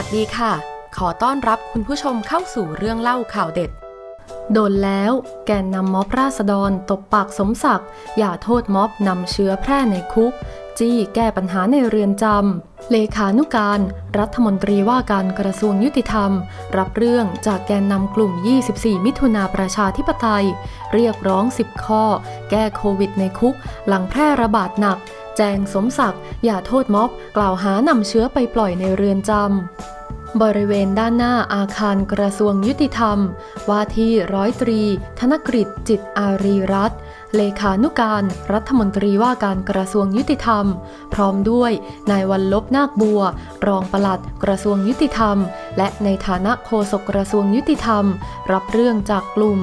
วัสดีค่ะ ขอต้อนรับคุณผู้ชมเข้าสู่เรื่องเล่าข่าวเด็ด โดนแล้วแกนนำม็อบราษฎรตบปากสมศักดิ์อย่าโทษม็อบนำเชื้อแพร่ในคุก จี้แก้ปัญหาในเรือนจำเลขานุการ รัฐมนตรีว่าการกระทรวงยุติธรรม รับเรื่องจากแกนนำกลุ่ม 24 มิถุนาประชาธิปไตย เรียกร้อง 10 ข้อ แก้โควิดในคุก หลังแพร่ระบาดหนักแจงสมศักดิ์อย่าโทษม็อบ กล่าวหานำเชื้อไปปล่อยในเรือนจำ บริเวณด้านหน้าอาคารกระทรวงยุติธรรม ว่าที่ร้อยตรี ธนกฤษจิตอารีรัตเลขานุการรัฐมนตรีว่าการกระทรวงยุติธรรม พร้อมด้วยนายวันลบนาคบัว รองปลัดกระทรวงยุติธรรม และในฐานะโฆษกกระทรวงยุติธรรม รับเรื่องจากกลุ่ม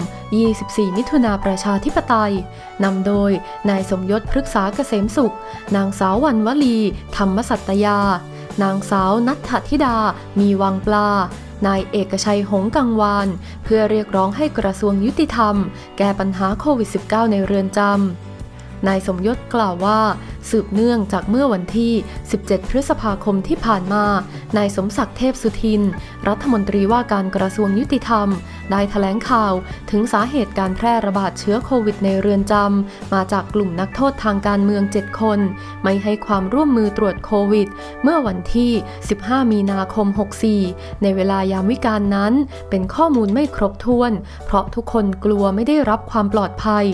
24 มิถุนาประชาธิปไตยนำโดยนายสมยศพฤกษาเกษมสุข นางสาววันวลี ธรรมสัตยา นางสาวนัทธิดา มีวังปลา นายเอกชัยหงกังวาน เพื่อเรียกร้องให้กระทรวงยุติธรรม แก้ปัญหาโควิด -19 ในเรือนจำนายสมยศกล่าวว่า สืบเนื่องจากเมื่อวันที่ 17 พฤษภาคมที่ผ่านมา นายสมศักดิ์เทพสุทิน รัฐมนตรีว่าการกระทรวงยุติธรรม ได้แถลงข่าวถึงสาเหตุการแพร่ระบาดเชื้อโควิดในเรือนจำ มาจากกลุ่มนักโทษทางการเมือง 7 คน ไม่ให้ความร่วมมือตรวจโควิด เมื่อวันที่ 15 มีนาคม 64 ในเวลายามวิการนั้น เป็นข้อมูลไม่ครบถ้วน เพราะทุกคนกลัวไม่ได้รับความปลอดภัย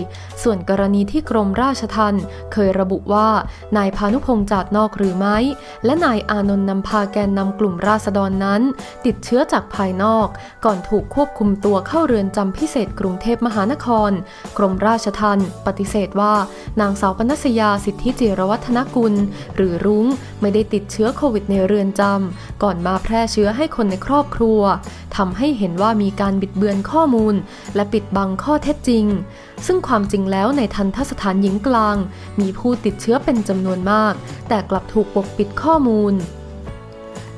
ส่วนกรณีที่กรมราชทัณฑ์เคยระบุว่านายพานุพงษ์จาดนอกหรือไม่ และนายอานนท์นำพาแกนนำกลุ่มราษฎรนั้น ติดเชื้อจากภายนอก ก่อนถูกควบคุมตัวเข้าเรือนจำพิเศษกรุงเทพมหานคร กรมราชทัณฑ์ปฏิเสธว่า นางสาวปนัสยาสิทธิจิรวัฒนกุล หรือรุ้งไม่ได้ติดเชื้อโควิดในเรือนจำก่อนมาแพร่เชื้อให้คนในครอบครัวทำให้เห็นว่ามีการบิดเบือนข้อมูล และปิดบังข้อเท็จจริง ซึ่งความจริงแล้วในทันทสถานหญิงกลาง มีผู้ติดเชื้อเป็นเป็นจำนวนมาก แต่กลับถูกปกปิดข้อมูล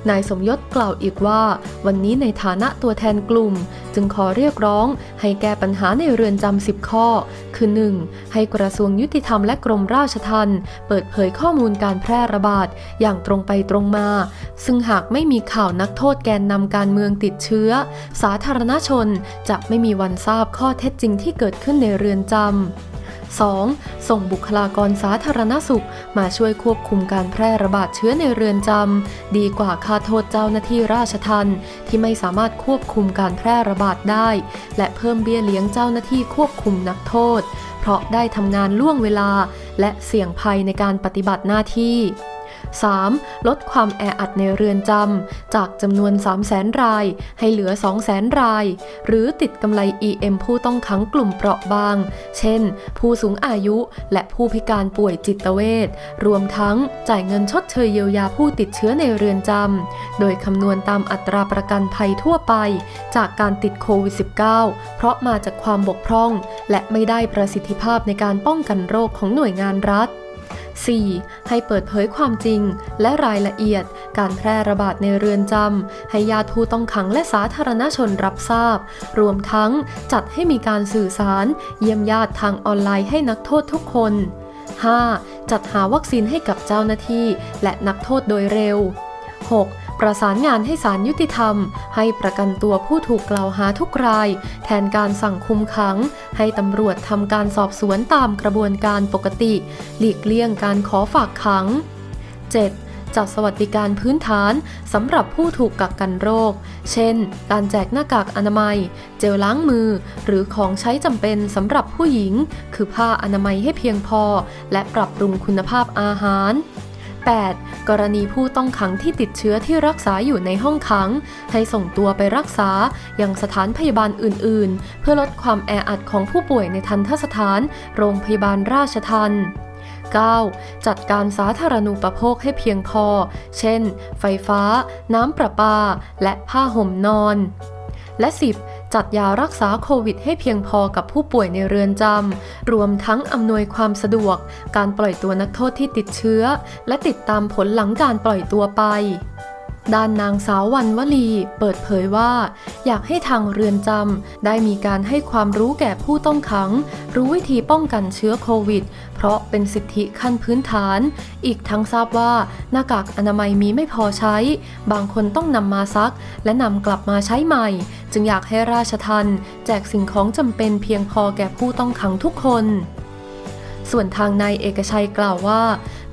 นายสมยศกล่าวอีกว่า วันนี้ในฐานะตัวแทนกลุ่ม จึงขอเรียกร้องให้แก้ปัญหาในเรือนจำ10 ข้อ คือ 1. ให้กระทรวงยุติธรรมและกรมราชทัณฑ์เปิดเผยข้อมูลการแพร่ระบาดอย่างตรงไปตรงมา ซึ่งหากไม่มีข่าวนักโทษแกนนำการเมืองติดเชื้อ สาธารณชนจะไม่มีวันทราบข้อเท็จจริงที่เกิดขึ้นในเรือนจำ 2. ส่งบุคลากรสาธารณสุข มาช่วยควบคุมการแพร่ระบาดเชื้อในเรือนจำ ดีกว่าคาโทษเจ้าหน้าที่ราชทัณฑ์ที่ไม่สามารถควบคุมการแพร่ระบาดได้ และเพิ่มเบี้ยเลี้ยงเจ้าหน้าที่ควบคุมนักโทษ เพราะได้ทำงานล่วงเวลา และเสี่ยงภัยในการปฏิบัติหน้าที่ 3. ลดความแออัดในเรือนจำ จากจำนวน 3 0 0แสนราย ให้เหลือ 2 0 0แสนราย หรือติดกำไร EM ผู้ต้องขังกลุ่มเปราะบาง เช่น ผู้สูงอายุและผู้พิการป่วยจิตเวชรวมทั้งจ่ายเงินชดเชยเยียวยาผู้ติดเชื้อในเรือนจำ โดยคำนวณตามอัตราประกันภัยทั่วไป จากการติดโควิด -19 เพราะมาจากความบกพร่อง และไม่ได้ประสิทธิภาพในการป้องกันโรคของหน่วยงานรัฐ 4. ให้เปิดเผยความจริง และรายละเอียด การแพร่ระบาดในเรือนจำ ให้ญาติผู้ต้องขังและสาธารณชนรับทราบ รวมทั้งจัดให้มีการสื่อสาร เยี่ยมญาติทางออนไลน์ให้นักโทษทุกคน 5. จัดหาวัคซีนให้กับเจ้าหน้าที่ และนักโทษโดยเร็ว 6. ประสานงานให้ศาลยุติธรรม ให้ประกันตัวผู้ถูกกล่าวหาทุกราย แทนการสั่งคุมขัง ให้ตำรวจทำการสอบสวนตามกระบวนการปกติ หลีกเลี่ยงการขอฝากขัง 7. จัดสวัสดิการพื้นฐานสำหรับผู้ถูกกักกันโรค เช่น การแจกหน้ากากอนามัย เจลล้างมือ หรือของใช้จำเป็นสำหรับผู้หญิง คือผ้าอนามัยให้เพียงพอ และปรับปรุงคุณภาพอาหาร 8. กรณีผู้ต้องขังที่ติดเชื้อที่รักษาอยู่ในห้องขัง ให้ส่งตัวไปรักษาอยังสถานพยาบาลอื่น ๆ เพื่อลดความแออัดของผู้ป่วยในทันทสถาน โรงพยาบาลราชทัณฑ์ 9. จัดการสาธารณูปโภคให้เพียงพอ เช่น ไฟฟ้า น้ำประปา และผ้าห่มนอน และ 10. จัดยารักษาโควิดให้เพียงพอกับผู้ป่วยในเรือนจำ รวมทั้งอำนวยความสะดวก การปล่อยตัวนักโทษที่ติดเชื้อ และติดตามผลหลังการปล่อยตัวไป ด้านนางสาววันวลี เปิดเผยว่า อยากให้ทางเรือนจำได้มีการให้ความรู้แก่ผู้ต้องขัง รู้วิธีป้องกันเชื้อโควิด เพราะเป็นสิทธิขั้นพื้นฐาน อีกทั้งทราบว่าหน้ากากอนามัยมีไม่พอใช้ บางคนต้องนำมาซัก และนำกลับมาใช้ใหม่ จึงอยากให้ราชทันแจกสิ่งของจำเป็นเพียงพอแก่ผู้ต้องขังทุกคนส่วนทางนายเอกชัยกล่าวว่า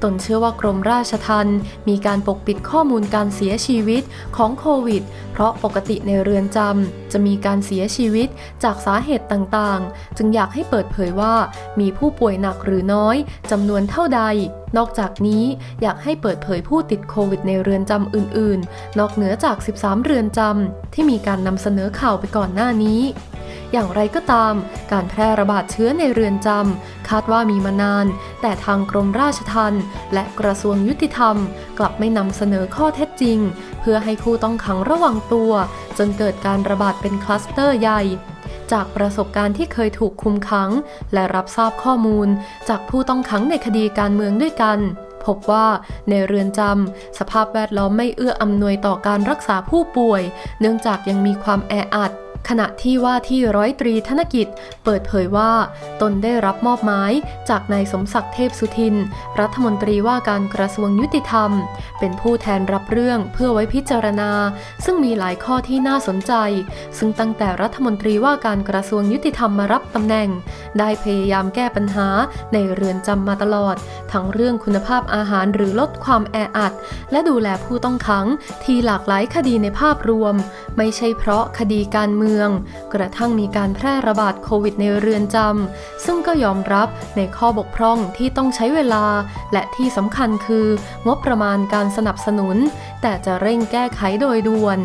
ตนเชื่อว่ากรมราชทัณฑ์มีการปกปิดข้อมูลการเสียชีวิตของโควิด เพราะปกติในเรือนจำจะมีการเสียชีวิตจากสาเหตุต่างๆ จึงอยากให้เปิดเผยว่า มีผู้ป่วยหนักหรือน้อยจำนวนเท่าใด นอกจากนี้อยากให้เปิดเผยผู้ติดโควิดในเรือนจำอื่น ๆ นอกเหนือจาก 13 เรือนจำที่มีการนำเสนอข่าวไปก่อนหน้านี้ อย่างไรก็ตาม การแพร่ระบาดเชื้อในเรือนจำคาดว่ามีมานาน แต่ทางกรมราชทัณฑ์และกระทรวงยุติธรรม กลับไม่นำเสนอข้อเท็จจริง เพื่อให้ผู้ต้องขังระวังตัว จนเกิดการระบาดเป็นคลัสเตอร์ใหญ่จากประสบการณ์ที่เคยถูกคุมขัง และรับทราบข้อมูล จากผู้ต้องขังในคดีการเมืองด้วยกัน พบว่าในเรือนจำสภาพแวดล้อมไม่เอื้ออำนวยต่อการรักษาผู้ป่วย เนื่องจากยังมีความแออัด ขณะที่ว่าที่ร้อยตรีธนกิจ เปิดเผยว่า ตนได้รับมอบหมายจากนายสมศักดิ์เทพสุทิน รัฐมนตรีว่าการกระทรวงยุติธรรม เป็นผู้แทนรับเรื่องเพื่อไว้พิจารณา ซึ่งมีหลายข้อที่น่าสนใจ ซึ่งตั้งแต่รัฐมนตรีว่าการกระทรวงยุติธรรมมารับตำแหน่ง ได้พยายามแก้ปัญหาในเรือนจำมาตลอด ทั้งเรื่องคุณภาพอาหารหรือลดความแออัด และดูแลผู้ต้องขังที่หลากหลายคดีในภาพรวม ไม่ใช่เพราะคดีการเมือง กระทั่งมีการแพร่ระบาดโควิดในเรือนจำซึ่งก็ยอมรับในข้อบกพร่องที่ต้องใช้เวลา และที่สำคัญคืองบประมาณการสนับสนุน แต่จะเร่งแก้ไขโดยด่วน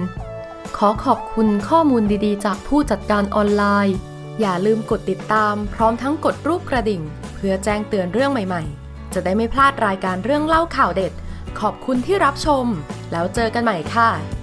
ขอขอบคุณข้อมูลดีๆ จากผู้จัดการออนไลน์ อย่าลืมกดติดตาม พร้อมทั้งกดรูปกระดิ่ง เพื่อแจ้งเตือนเรื่องใหม่ๆ จะได้ไม่พลาดรายการเรื่องเล่าข่าวเด็ด ขอบคุณที่รับชม แล้วเจอกันใหม่ค่ะ